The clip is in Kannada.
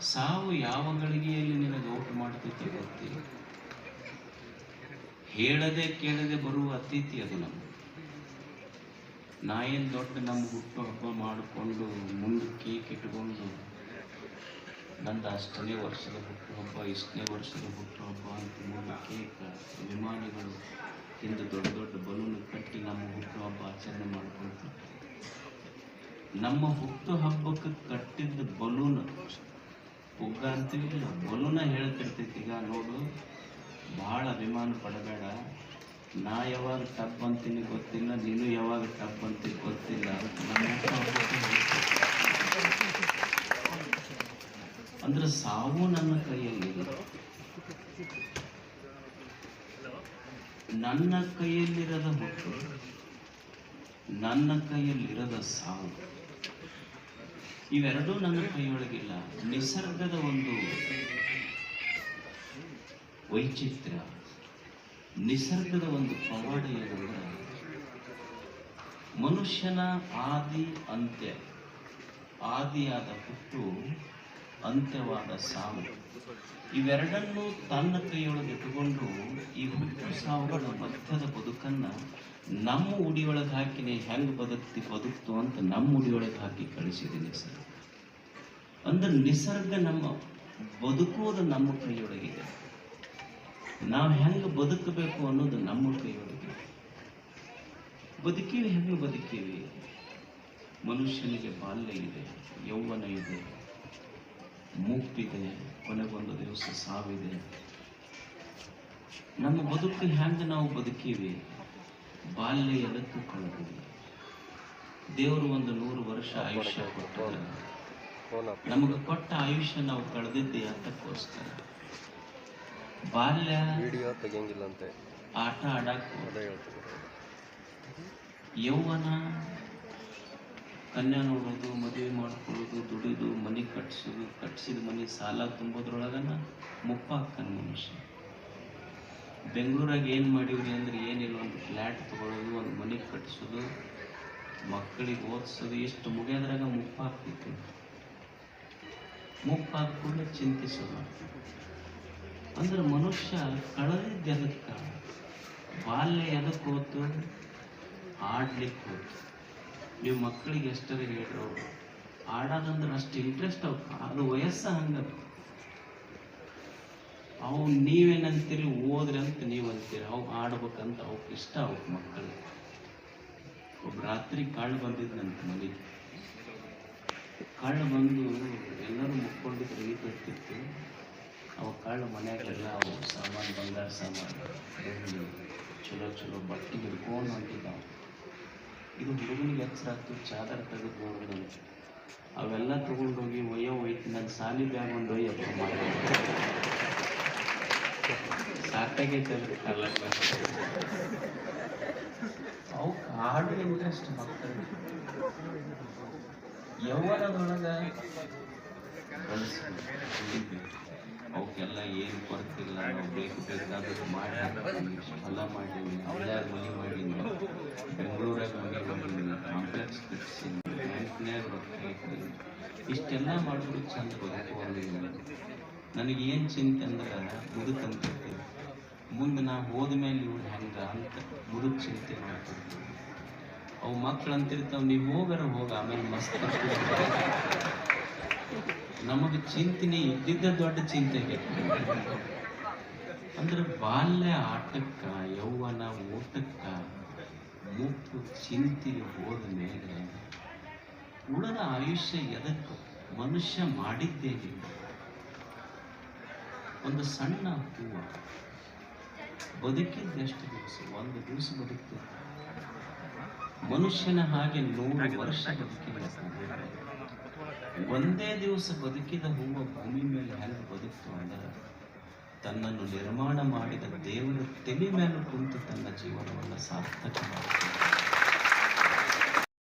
ಸಾವು ಯಾವ ಗಳಿಗೆಯಲ್ಲಿ ನಿನಗೆ ಔಟ್ ಮಾಡ್ತೈತಿ ಗೊತ್ತಿಲ್ಲ ಹೇಳದೆ ಕೇಳದೆ ಬರುವ ಅತಿಥಿ ಅದು ನಮ್ಮ ನಾ ಏನ್ ದೊಡ್ಡ ನಮ್ಮ ಹುಟ್ಟು ಹಬ್ಬ ಮಾಡಿಕೊಂಡು ಮುಂದೆ ಕೇಕ್ ಇಟ್ಕೊಂಡು ನಂದು ಅಷ್ಟನೇ ವರ್ಷದ ಹುಟ್ಟು ಹಬ್ಬ, ಇಷ್ಟನೇ ವರ್ಷದ ಹುಟ್ಟು ಹಬ್ಬ ಅಂತ ಮುಂದೆ ಕೇಕ್, ಅಭಿಮಾನಿಗಳು ಹಿಂದೆ ದೊಡ್ಡ ದೊಡ್ಡ ಬಲೂನ್ ಕಟ್ಟಿ ನಮ್ಮ ಹುಟ್ಟು ಹಬ್ಬ ಆಚರಣೆ ಮಾಡ್ಕೊಳ್ತಾರೆ ನಮ್ಮ ಹುಟ್ಟು ಹಬ್ಬಕ್ಕೆ ಕಟ್ಟಿದ್ದ ಬಲೂನ್ ಪುಗ್ಗ ಅಂತೀವಿ ಬಲೂನ ಹೇಳ್ತಿರ್ತೈತಿ ಈಗ ನೋಡು, ಭಾಳ ಅಭಿಮಾನ ಪಡಬೇಡ. ನಾ ಯಾವಾಗ ಟಬ್ ಅಂತೀನಿ ಗೊತ್ತಿಲ್ಲ, ನೀನು ಯಾವಾಗ ಟಬ್ ಅಂತೀನಿ ಗೊತ್ತಿಲ್ಲ. ಅಂದ್ರೆ ಸಾವು ನನ್ನ ಕೈಯಲ್ಲಿ ನನ್ನ ಕೈಯಲ್ಲಿರದ ಹುಟ್ಟು ನನ್ನ ಕೈಯಲ್ಲಿರದ ಸಾವು. ಇವೆರಡೂ ನನ್ನ ಕೈಯೊಳಗಿಲ್ಲ. ನಿಸರ್ಗದ ಒಂದು ವೈಚಿತ್ರ, ನಿಸರ್ಗದ ಒಂದು ಪವಾಡ ಏನಂದ್ರೆ ಮನುಷ್ಯನ ಆದಿ ಅಂತ್ಯ, ಆದಿಯಾದ ಹುಟ್ಟು ಅಂತ್ಯವಾದ ಸಾವು. ಇವೆರಡನ್ನೂ ತನ್ನ ಕೈಯೊಳಗೆ ಇಟ್ಟುಕೊಂಡು ಈ ಹುಟ್ಟು ಸಾವುಗಳ ಮಧ್ಯದ ಬದುಕನ್ನ ನಮ್ಮ ಉಡಿಯೊಳಗೆ ಹಾಕಿನೇ ಹೆಂಗ್ ಬದುಕ್ತಿ, ಬದುಕ್ತು ಅಂತ ನಮ್ಮ ಉಡಿಯೊಳಗೆ ಹಾಕಿ ಕಳಿಸಿದೆ ಸರ್ ಅಂದ್ರೆ ನಿಸರ್ಗ ನಮ್ಮ ಬದುಕುವುದು ನಮ್ಮ ಕೈಯೊಳಗಿದೆ. ನಾವು ಹೆಂಗ್ ಬದುಕಬೇಕು ಅನ್ನೋದು ನಮ್ಮ ಕೈಯೊಳಗಿದೆ. ಬದುಕೀವಿ, ಹೆಂಗೆ ಬದುಕೀವಿ? ಮನುಷ್ಯನಿಗೆ ಬಾಲ್ಯ ಇದೆ, ಯೌವನ ಇದೆ. ಮುಪ್ಪಿದೆ ಕೊನೆಗೊಂದು ದಿವಸ ಸಾವಿದೆ. ನಮ್ಮ ಬದುಕು ಹೆಂಗೆ ನಾವು ಬದುಕೀವಿ? ಬಾಲ್ಯ ಎಲ್ಲಕ್ಕೂ ಕಳೆದಿಲ್ಲ ದೇವರು ಒಂದು ನೂರು ವರ್ಷ ಆಯುಷ್ಯ ಕೊಟ್ಟ ನಮಗೆ ಕೊಟ್ಟ ಆಯುಷ್ಯ ನಾವು ಕಳೆದಿದ್ದೆ ಅಂತಕ್ಕೋಸ್ಕರ. ಬಾಲ್ಯ ವಿಡಿಯೋ ತೆಗಿಯಂಗಿಲ್ಲಂತೆ ಆಟ ಆಡಕ್ಕೆ ಯೌವನ ಕನ್ಯಾ ನೋಡೋದು ಮದುವೆ ಮಾಡ್ಕೊಳ್ಳೋದು ದುಡಿದು ಮನೆ ಕಟ್ಸೋದು ಕಟ್ಟಿಸಿದ ಮನೆ ಸಾಲ ತುಂಬೋದ್ರೊಳಗನ ಮುಪ್ಪಾಕ್ಕನ ಮನುಷ್ಯ. ಬೆಂಗಳೂರಾಗ ಏನು ಮಾಡಿವ್ರಿ ಅಂದ್ರೆ ಏನಿಲ್ಲ, ಒಂದು ಫ್ಲ್ಯಾಟ್ ತೊಗೊಳ್ಳೋದು ಒಂದು ಮನೆ ಕಟ್ಸೋದು, ಮಕ್ಕಳಿಗೆ ಓದಿಸೋದು ಎಷ್ಟು ಮುಗಿಯೋದ್ರಾಗ ಮುಪ್ಪಾಗ್ತಿತ್ತು ಮುಪ್ಪ ಹಾಕ್ಕೊಂಡು ಚಿಂತಿಸೋದು ಅಂದ್ರೆ ಮನುಷ್ಯ ಕಳೆದಿದ್ದ ಎದಕ್ಕ ಬಾಲ್ಯ ಎದಕ್ಕೆ ಹೋತು? ಆಡ್ಲಿಕ್ಕೆ ಹೋತು. ನೀವು ಮಕ್ಕಳಿಗೆ ಎಷ್ಟರ ಹೇಳ್ರಿ. ಅವರು ಆಡೋದಂದ್ರೆ ಅಷ್ಟು ಇಂಟ್ರೆಸ್ಟ್ ಅವು ಅದು ವಯಸ್ಸ ಹಂಗದು ಅವು ನೀವೇನಂತೀರಿ ಓದ್ರಿ ಅಂತ ನೀವು ಅಂತೀರಿ ಅವು ಆಡ್ಬೇಕಂತ ಅವಕ್ಕೆ ಇಷ್ಟ ಅವಕ್ಕೆ ಮಕ್ಕಳಿಗೆ. ಒಬ್ಬ ರಾತ್ರಿ ಕಾಳು ಬಂದಿದ್ದಂತ ಮನೆಗೆ ಕಾಳು ಬಂದು ಎಲ್ಲರೂ ಮುಕ್ಕೊಂಡಿದ್ರು, ಈ ಬರ್ತಿತ್ತು ಅವ ಕಳ್ಳ ಮನೆಯಾಗೆಲ್ಲ ಅವು ಸಾಮಾನು ಬಂಗಾರ ಸಾಮಾನು. ಚಲೋ ಚಲೋ ಬಟ್ಟೆ ಹಿಡ್ಕೊಂಡು ಹೊಂಟಿದ್ದಾವ ಇದು ಹುಡುಗನಿಗೆ ಎಚ್ಚರ ಆಗ್ತು ಚಾದರ್ ತೆಗೆದು ನೋಡಿದ್ರು ಅವೆಲ್ಲ ತಗೊಂಡೋಗಿ ಒಯ್ಯೋ ಒಯ್ತು ನನ್ನ ಸಾಲಿ ಬ್ಯಾಗ್ ಒಂದು ಒಯ್ಯಪ್ಪ ಮಾಡಿ. ಸಾಕಾಗೈತೆ ಕಳ್ಳಕ್ಕ ಅವು ಅವಕ್ಕೆಲ್ಲ ಏನು ಬರ್ತಿಲ್ಲ ನಾವು ಬೇಕು ಬೇಕಾದದ್ದು ಮಾಡಿ ಹೊಲ ಹಳ್ಳ್ಯಾಗ ಮನೆ ಇಷ್ಟೆಲ್ಲ ಮಾಡ್ಬಿಟ್ಟು ಚಂದ ನನಗೆ ಏನು ಚಿಂತೆ ಅಂದ್ರೆ ಮುದುಕಂತೈತಿ ಮುಂದೆ ನಾ ಹೋದ ಮೇಲೆ ಇವ್ರು ಹೆಂಗ ಅಂತ ಮುದುಕ್ ಚಿಂತೆ ಮಾಡ್ತಿರ್ತೀವಿ ಅವು ಮಕ್ಳು ಅಂತಿರ್ತಾವ ನೀವು ಹೋಗಾರ ಹೋಗ, ಆಮೇಲೆ ಮಸ್ತ್ ನಮಗೆ ಚಿಂತನೆ ಇದ್ದಿದ್ದ ದೊಡ್ಡ ಚಿಂತೆ ಅಂದ್ರೆ ಬಾಲ್ಯ ಆಟಕ್ಕ, ಯೌವನ ಊಟಕ್ಕ ಮುಪ್ಪು ಚಿಂತೆಗೆ ಹೋದ ಮೇಲೆ ಉಳದ ಆಯುಷ್ಯ ಎದಕ್ಕೆ? ಮನುಷ್ಯ ಮಾಡಿದ್ದೇವೆ ಒಂದು ಸಣ್ಣ ಹೂವು ಬದುಕಿದ್ದಷ್ಟು ದಿವಸ, ಒಂದು ದಿವಸ ಬದುಕ್ತ. ಮನುಷ್ಯನ ಹಾಗೆ ನೂರು ವರ್ಷ ಬದುಕಿಲ್ಲ. ಒಂದೇ ದಿವಸ ಬದುಕಿದ ಹೂವ ಭೂಮಿ ಮೇಲೆ ಹೆಂಗೆ ಬದುಕ್ತು ಅಂದರೆ ತನ್ನನ್ನು ನಿರ್ಮಾಣ ಮಾಡಿದ ದೇವರ ತಲೆ ಮೇಲೆ ಕುಂತು ತನ್ನ ಜೀವನವನ್ನು ಸಾರ್ಥಕ ಮಾಡಿತು